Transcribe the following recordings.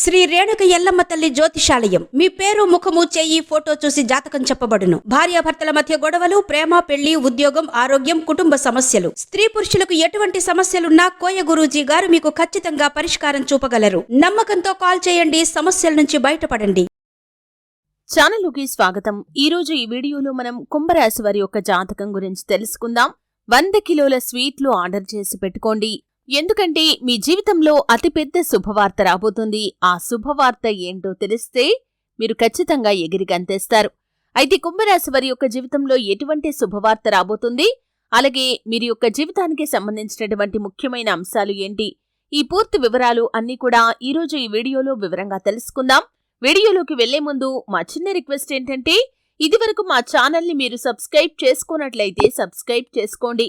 శ్రీ రేణుక ఎల్లమ్మ తల్లి జ్యోతిషాలయం. మీ పేరు ముఖము చెయ్యి ఫోటో చూసి జాతకం చెప్పబడును. భార్యాభర్తల మధ్య గొడవలు ప్రేమ పెళ్ళి ఉద్యోగం ఆరోగ్యం కుటుంబ సమస్యలు. స్త్రీ పురుషులకు ఎటువంటి సమస్యలున్నా కోయ గురూజీ గారు మీకు ఖచ్చితంగా పరిష్కారం చూపగలరు. నమ్మకంతో కాల్ చేయండి సమస్యల నుంచి బయటపడండి. ఛానల్కి స్వాగతం. ఈ రోజు ఈ వీడియోలో మనం కుంభరాశి వారి యొక్క జాతకం గురించి తెలుసుకుందాం. వంద కిలోల స్వీట్లు ఆర్డర్ చేసి పెట్టుకోండి. ఎందుకంటే మీ జీవితంలో అతిపెద్ద శుభవార్త రాబోతుంది. ఆ శుభవార్త ఏంటో తెలిస్తే మీరు ఖచ్చితంగా ఎగిరి గంతేస్తారు. అయితే కుంభరాశి వారి యొక్క జీవితంలో ఎటువంటి శుభవార్త రాబోతుంది? అలాగే మీరు యొక్క జీవితానికి సంబంధించినటువంటి ముఖ్యమైన అంశాలు ఏంటి? ఈ పూర్తి వివరాలు అన్నీ కూడా ఈరోజు ఈ వీడియోలో వివరంగా తెలుసుకుందాం. వీడియోలోకి వెళ్ళే ముందు మా చిన్న రిక్వెస్ట్ ఏంటంటే ఇదివరకు మా ఛానల్ని మీరు సబ్స్క్రైబ్ చేసుకున్నట్లయితే సబ్స్క్రైబ్ చేసుకోండి.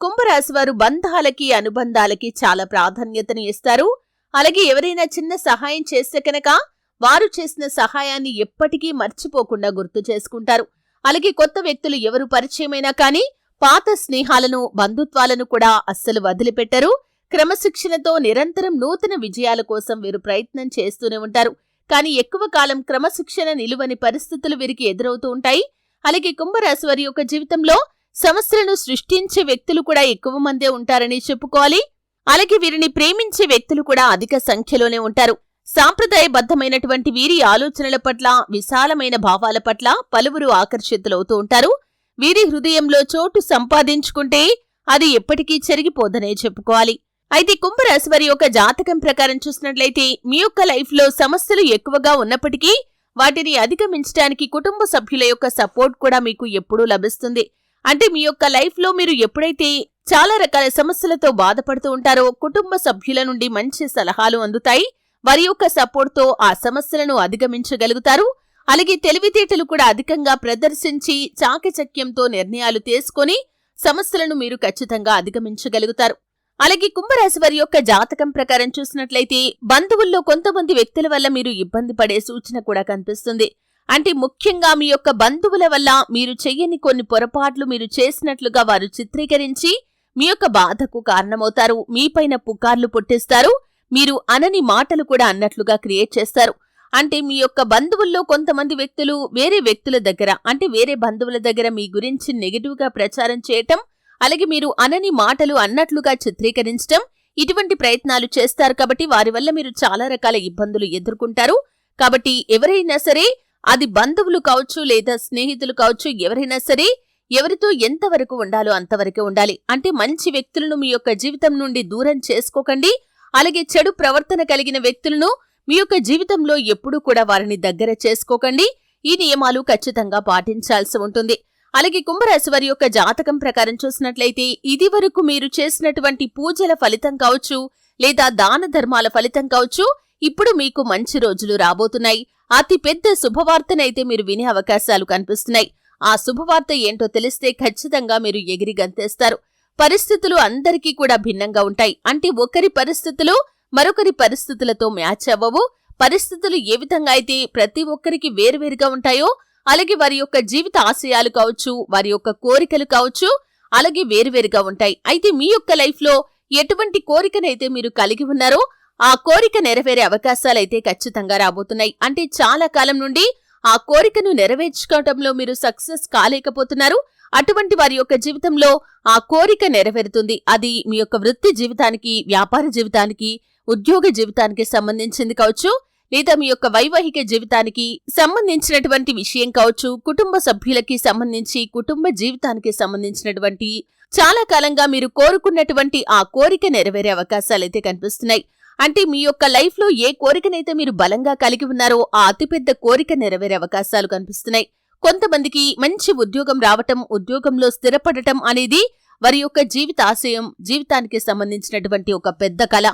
కుంభరాశి వారు బంధాలకి అనుబంధాలకి చాలా ప్రాధాన్యతని ఇస్తారు. అలాగే ఎవరైనా చిన్న సహాయం చేస్తే కనుక వారు చేసిన సహాయాన్ని ఎప్పటికీ మర్చిపోకుండా గుర్తు చేసుకుంటారు. అలాగే కొత్త వ్యక్తులు ఎవరు పరిచయమైనా కానీ పాత స్నేహాలను బంధుత్వాలను కూడా అస్సలు వదిలిపెట్టరు. క్రమశిక్షణతో నిరంతరం నూతన విజయాల కోసం వీరు ప్రయత్నం చేస్తూనే ఉంటారు. కానీ ఎక్కువ కాలం క్రమశిక్షణ నిలువని పరిస్థితులు వీరికి ఎదురవుతూ ఉంటాయి. అలాగే కుంభరాశి వారి యొక్క జీవితంలో సమస్యలను సృష్టించే వ్యక్తులు కూడా ఎక్కువ మందే ఉంటారని చెప్పుకోవాలి. అలాగే వీరిని ప్రేమించే వ్యక్తులు కూడా అధిక సంఖ్యలోనే ఉంటారు. సాంప్రదాయబద్ధమైనటువంటి వీరి ఆలోచనల పట్ల విశాలమైన భావాల పట్ల పలువురు ఆకర్షితులవుతూ ఉంటారు. వీరి హృదయంలో చోటు సంపాదించుకుంటే అది ఎప్పటికీ చెరిగిపోదనే చెప్పుకోవాలి. అయితే కుంభరాశి వారి యొక్క జాతకం ప్రకారం చూసినట్లయితే మీ యొక్క లైఫ్లో సమస్యలు ఎక్కువగా ఉన్నప్పటికీ వాటిని అధిగమించడానికి కుటుంబ సభ్యుల యొక్క సపోర్ట్ కూడా మీకు ఎప్పుడూ లభిస్తుంది. అంటే మీ యొక్క లైఫ్లో మీరు ఎప్పుడైతే చాలా రకాల సమస్యలతో బాధపడుతూ ఉంటారో కుటుంబ సభ్యుల నుండి మంచి సలహాలు అందుతాయి. వారి యొక్క సపోర్ట్తో ఆ సమస్యలను అధిగమించగలుగుతారు. అలాగే తెలివితేటలు కూడా అధికంగా ప్రదర్శించి చాకచక్యంతో నిర్ణయాలు తీసుకొని సమస్యలను మీరు ఖచ్చితంగా అధిగమించగలుగుతారు. అలాగే కుంభరాశి వారి యొక్క జాతకం ప్రకారం చూసినట్లయితే బంధువుల్లో కొంతమంది వ్యక్తుల వల్ల మీరు ఇబ్బంది పడే సూచన కూడా కనిపిస్తుంది. అంటే ముఖ్యంగా మీ యొక్క బంధువుల వల్ల మీరు చెయ్యని కొన్ని పొరపాట్లు మీరు చేసినట్లుగా వారు చిత్రీకరించి మీ యొక్క బాధకు కారణమవుతారు. మీపైన పుకార్లు పుట్టిస్తారు. మీరు అనని మాటలు కూడా అన్నట్లుగా క్రియేట్ చేస్తారు. అంటే మీ యొక్క బంధువుల్లో కొంతమంది వ్యక్తులు వేరే వ్యక్తుల దగ్గర అంటే వేరే బంధువుల దగ్గర మీ గురించి నెగిటివ్గా ప్రచారం చేయటం అలాగే మీరు అనని మాటలు అన్నట్లుగా చిత్రీకరించటం ఇటువంటి ప్రయత్నాలు చేస్తారు. కాబట్టి వారి వల్ల మీరు చాలా రకాల ఇబ్బందులు ఎదుర్కొంటారు. కాబట్టి ఎవరైనా సరే అది బంధువులు కావచ్చు లేదా స్నేహితులు కావచ్చు ఎవరైనా సరే ఎవరితో ఎంతవరకు ఉండాలో అంతవరకే ఉండాలి. అంటే మంచి వ్యక్తులను మీ యొక్క జీవితం నుండి దూరం చేసుకోకండి. అలాగే చెడు ప్రవర్తన కలిగిన వ్యక్తులను మీ యొక్క జీవితంలో ఎప్పుడూ కూడా వారిని దగ్గర చేసుకోకండి. ఈ నియమాలు ఖచ్చితంగా పాటించాల్సి ఉంటుంది. అలాగే కుంభరాశి వారి యొక్క జాతకం ప్రకారం చూసినట్లయితే ఇది వరకు మీరు చేసినటువంటి పూజల ఫలితం కావచ్చు లేదా దాన ధర్మాల ఫలితం కావచ్చు ఇప్పుడు మీకు మంచి రోజులు రాబోతున్నాయి. అతి పెద్ద శుభవార్తనైతే మీరు వినే అవకాశాలు కనిపిస్తున్నాయి. ఆ శుభవార్త ఏంటో తెలిస్తే ఖచ్చితంగా మీరు ఎగిరి గంతేస్తారు. పరిస్థితులు అందరికీ కూడా భిన్నంగా ఉంటాయి. అంటే ఒకరి పరిస్థితులు మరొకరి పరిస్థితులతో మ్యాచ్ అవ్వవు. పరిస్థితులు ఏ విధంగా అయితే ప్రతి ఒక్కరికి వేరువేరుగా ఉంటాయో అలాగే వారి యొక్క జీవిత ఆశయాలు కావచ్చు వారి యొక్క కోరికలు కావచ్చు అలాగే వేరువేరుగా ఉంటాయి. అయితే మీ యొక్క లైఫ్లో ఎటువంటి కోరికనైతే మీరు కలిగి ఉన్నారో ఆ కోరిక నెరవేరే అవకాశాలైతే ఖచ్చితంగా రాబోతున్నాయి. అంటే చాలా కాలం నుండి ఆ కోరికను నెరవేర్చుకోవటంలో మీరు సక్సెస్ కాలేకపోతున్నారు. అటువంటి వారి యొక్క జీవితంలో ఆ కోరిక నెరవేరుతుంది. అది మీ యొక్క వృత్తి జీవితానికి వ్యాపార జీవితానికి ఉద్యోగ జీవితానికి సంబంధించింది కావచ్చు లేదా మీ యొక్క వైవాహిక జీవితానికి సంబంధించినటువంటి విషయం కావచ్చు కుటుంబ సభ్యులకి సంబంధించి కుటుంబ జీవితానికి సంబంధించినటువంటి చాలా కాలంగా మీరు కోరుకున్నటువంటి ఆ కోరిక నెరవేరే అవకాశాలైతే కనిపిస్తున్నాయి. అంటే మీ యొక్క లైఫ్లో ఏ కోరికనైతే మీరు బలంగా కలిగి ఉన్నారో ఆ అతిపెద్ద కోరిక నెరవేరే అవకాశాలు కనిపిస్తున్నాయి. కొంతమందికి మంచి ఉద్యోగం రావటం ఉద్యోగంలో స్థిరపడటం అనేది వారి యొక్క జీవిత ఆశయం జీవితానికి సంబంధించినటువంటి ఒక పెద్ద కళ.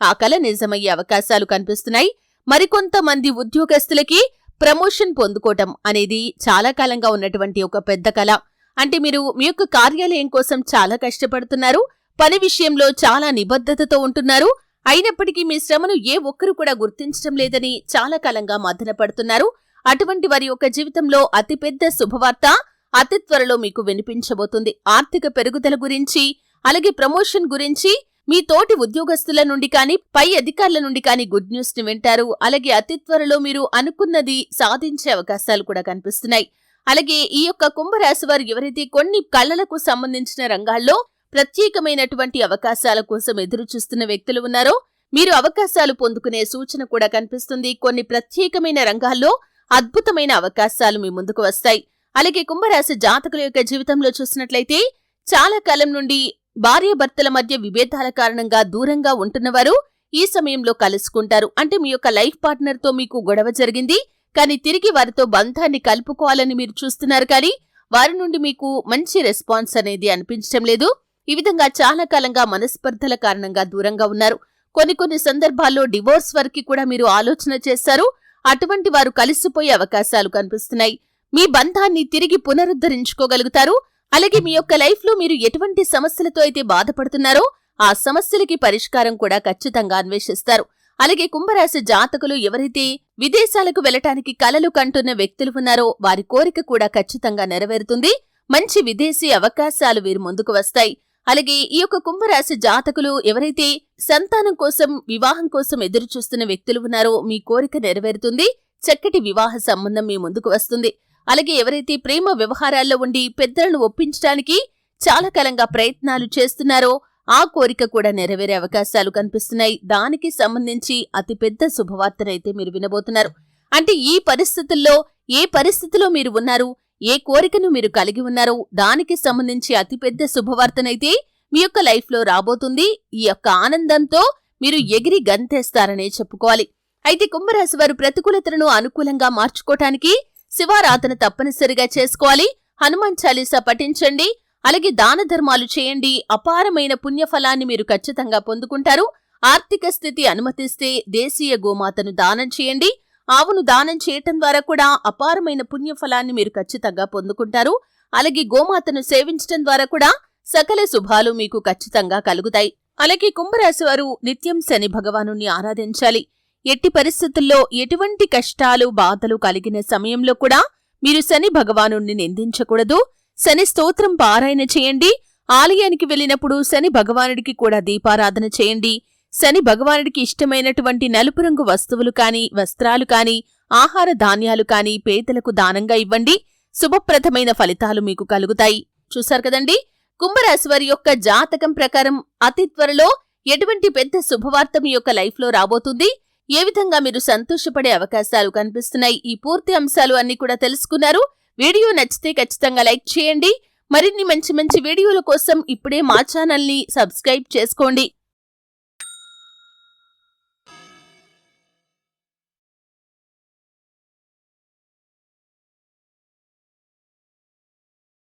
ఆ కళ నిజమయ్యే అవకాశాలు కనిపిస్తున్నాయి. మరికొంతమంది ఉద్యోగస్తులకి ప్రమోషన్ పొందుకోవటం అనేది చాలా కాలంగా ఉన్నటువంటి ఒక పెద్ద కళ. అంటే మీరు మీ యొక్క కార్యాలయం కోసం చాలా కష్టపడుతున్నారు. పని విషయంలో చాలా నిబద్ధతతో ఉంటున్నారు. అయినప్పటికీ మీ శ్రమను ఏ ఒక్కరు కూడా గుర్తించడం లేదని చాలా కాలంగా మదనపడుతున్నారు అటువంటి వారి యొక్క జీవితంలో అతిపెద్ద శుభవార్త అతి త్వరలో మీకు వినిపించబోతుంది. ఆర్థిక పెరుగుదల గురించి అలాగే ప్రమోషన్ గురించి మీ తోటి ఉద్యోగస్తుల నుండి కానీ పై అధికారుల నుండి కానీ గుడ్ న్యూస్ని వింటారు. అలాగే అతి త్వరలో మీరు అనుకున్నది సాధించే అవకాశాలు కూడా కనిపిస్తున్నాయి. అలాగే ఈ యొక్క కుంభరాశి వారు ఎవరైతే కొన్ని కళలకు సంబంధించిన రంగాల్లో ప్రత్యేకమైనటువంటి అవకాశాల కోసం ఎదురు చూస్తున్న వ్యక్తులు ఉన్నారో మీరు అవకాశాలు పొందుకునే సూచన కూడా కనిపిస్తుంది. కొన్ని ప్రత్యేకమైన రంగాల్లో అద్భుతమైన అవకాశాలు మీ ముందుకు వస్తాయి. అలాగే కుంభరాశి జాతకుల యొక్క జీవితంలో చూసినట్లయితే చాలా కాలం నుండి భార్యాభర్తల మధ్య విభేదాల కారణంగా దూరంగా ఉంటున్నవారు ఈ సమయంలో కలుసుకుంటారు. అంటే మీ యొక్క లైఫ్ పార్ట్నర్తో మీకు గొడవ జరిగింది కానీ తిరిగి వారితో బంధాన్ని కలుపుకోవాలని మీరు చూస్తున్నారు. కానీ వారి నుండి మీకు మంచి రెస్పాన్స్ అనేది అనిపించడం లేదు. ఈ విధంగా చాలా కాలంగా మనస్పర్ధల కారణంగా దూరంగా ఉన్నారు. కొన్ని కొన్ని సందర్భాల్లో డివోర్స్ వరకు కూడా మీరు ఆలోచన చేశారు. అటువంటి వారు కలిసిపోయే అవకాశాలు కనిపిస్తున్నాయి. మీ బంధాన్ని తిరిగి పునరుద్ధరించుకోగలుగుతారు. అలాగే మీ యొక్క లైఫ్లో మీరు ఎటువంటి సమస్యలతో అయితే బాధపడుతున్నారో ఆ సమస్యలకి పరిష్కారం కూడా ఖచ్చితంగా అన్వేషిస్తారు. అలాగే కుంభరాశి జాతకులు ఎవరైతే విదేశాలకు వెళ్ళటానికి కలలు కంటున్న వ్యక్తులు ఉన్నారో వారి కోరిక కూడా ఖచ్చితంగా నెరవేరుతుంది. మంచి విదేశీ అవకాశాలు వీరు ముందుకు వస్తాయి. అలాగే ఈ యొక్క కుంభరాశి జాతకులు ఎవరైతే సంతానం కోసం వివాహం కోసం ఎదురు చూస్తున్న వ్యక్తులు ఉన్నారో మీ కోరిక నెరవేరుతుంది. చక్కటి వివాహ సంబంధం మీ ముందుకు వస్తుంది. అలాగే ఎవరైతే ప్రేమ వ్యవహారాల్లో ఉండి పెద్దలను ఒప్పించడానికి చాలా కాలంగా ప్రయత్నాలు చేస్తున్నారో ఆ కోరిక కూడా నెరవేరే అవకాశాలు కనిపిస్తున్నాయి. దానికి సంబంధించి అతిపెద్ద శుభవార్తనైతే మీరు వినబోతున్నారు. అంటే ఈ పరిస్థితుల్లో ఏ పరిస్థితిలో మీరు ఉన్నారు? ఏ కోరికను మీరు కలిగి ఉన్నారో దానికి సంబంధించి అతిపెద్ద శుభవార్తనైతే మీ యొక్క లైఫ్లో రాబోతుంది. ఈ యొక్క ఆనందంతో మీరు ఎగిరి గంతేస్తారనే చెప్పుకోవాలి. అయితే కుంభరాశి వారు ప్రతికూలతలను అనుకూలంగా మార్చుకోవటానికి శివారాధన తప్పనిసరిగా చేసుకోవాలి. హనుమాన్ చాలీసా పఠించండి. అలాగే దాన ధర్మాలు చేయండి. అపారమైన పుణ్యఫలాన్ని మీరు ఖచ్చితంగా పొందుకుంటారు. ఆర్థిక స్థితి అనుమతిస్తే దేశీయ గోమాతను దానం చేయండి. ఆవును దానం చేయటం ద్వారా కూడా అపారమైన పుణ్యఫలాన్ని మీరు ఖచ్చితంగా పొందుకుంటారు. అలాగే గోమాతను సేవించటం ద్వారా కూడా సకల శుభాలు మీకు ఖచ్చితంగా కలుగుతాయి. అలాగే కుంభరాశి వారు నిత్యం శని భగవాను ఆరాధించాలి. ఎట్టి పరిస్థితుల్లో ఎటువంటి కష్టాలు బాధలు కలిగిన సమయంలో కూడా మీరు శని భగవాను నిందించకూడదు. శని స్తోత్రం పారాయణ చేయండి. ఆలయానికి వెళ్ళినప్పుడు శని భగవానుడికి కూడా దీపారాధన చేయండి. శని భగవానుడికి ఇష్టమైనటువంటి నలుపు రంగు వస్తువులు కాని వస్త్రాలు కాని ఆహార ధాన్యాలు కాని పేదలకు దానంగా ఇవ్వండి. శుభప్రదమైన ఫలితాలు మీకు కలుగుతాయి. చూశారు కదండి? కుంభరాశి వారి యొక్క జాతకం ప్రకారం అతి త్వరలో ఎటువంటి పెద్ద శుభవార్త మీ యొక్క లైఫ్లో రాబోతుంది? ఏ విధంగా మీరు సంతోషపడే అవకాశాలు కనిపిస్తున్నాయి? ఈ పూర్తి అంశాలు అన్ని కూడా తెలుసుకున్నారు. వీడియో నచ్చితే ఖచ్చితంగా లైక్ చేయండి. మరిన్ని మంచి మంచి వీడియోల కోసం ఇప్పుడే మా ఛానల్ని సబ్స్క్రైబ్ చేసుకోండి.